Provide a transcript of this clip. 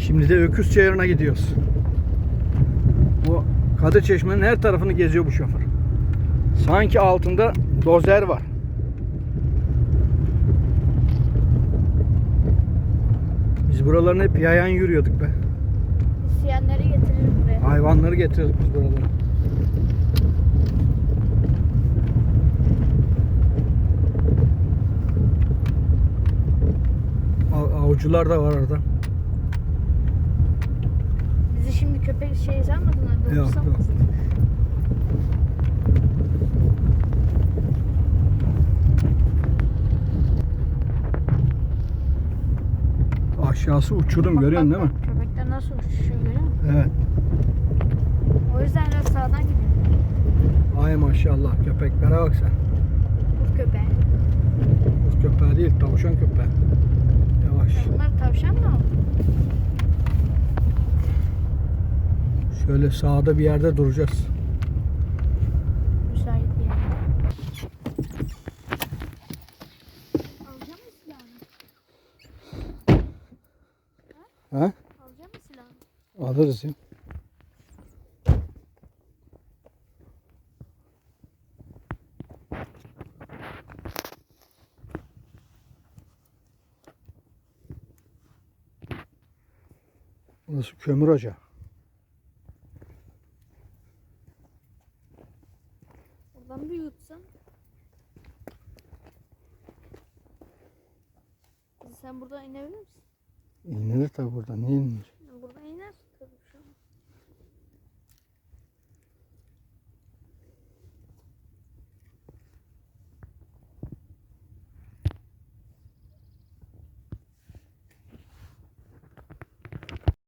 Şimdi de Öküz Çayırı'na gidiyoruz. Bu Kadı Çeşme'nin her tarafını geziyor bu şoför. Sanki altında dozer var. Biz buraların hep yayan yürüyorduk be. İsteyenleri getiririm buraya. Hayvanları getirdik biz buralara. Av- Avcılar da var orada. Şimdi köpek şey sanmadın abi. Yok, Yok. Aşağısı uçurum görüyorsun değil mi? Köpekler nasıl uçuşuyor görüyor musun? Evet. O yüzden biraz sağdan gidiyor. Ay maşallah köpeklere bak sen. Kurt köpeği. Kuz köpeği değil tavşan köpeği. Yavaş. Bunlar tavşan mı Şöyle sağda bir yerde duracağız. Müsait bir yer. Alacak mısın silahını? Ha? Alacak mısın silahını? Alırız ya. Burası kömür ocağı. Oradan bir yutsan. Sen buradan inebilir misin? İnilir tabi burada. Niye inilir?